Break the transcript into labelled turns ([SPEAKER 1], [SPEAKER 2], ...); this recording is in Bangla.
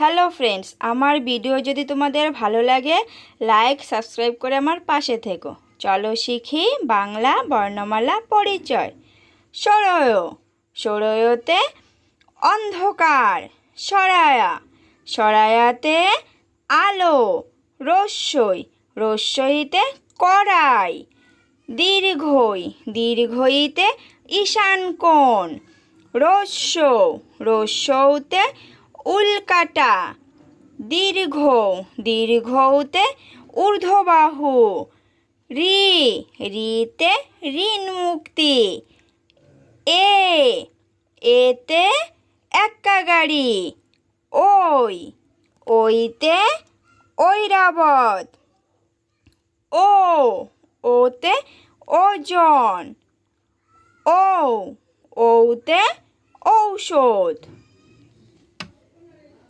[SPEAKER 1] হ্যালো ফ্রেন্ডস আমার ভিডিও যদি তোমাদের ভালো লাগে লাইক সাবস্ক্রাইব করে আমার পাশে থেকো। চলো শিখি বাংলা বর্ণমালা পরিচয়। সরয় সরয়তে অন্ধকার, সরায়া। সরায়াতে আলো, রস্যই। রস্যইতে কড়াই দীর্ঘই। দীর্ঘইতে ঈশান কোণ। রস্য। রস্যৌতে উল্কাটা। দীর্ঘ, দীর্ঘৌতে ঊর্ধ্ববাহু। রি, রিতে ঋণ মুক্তি। এ, এতে এক্কা গাড়ি ওই, ওইতে ঐরাবত। ও, ওতে ওজন। ও, ওতে ঔষধ।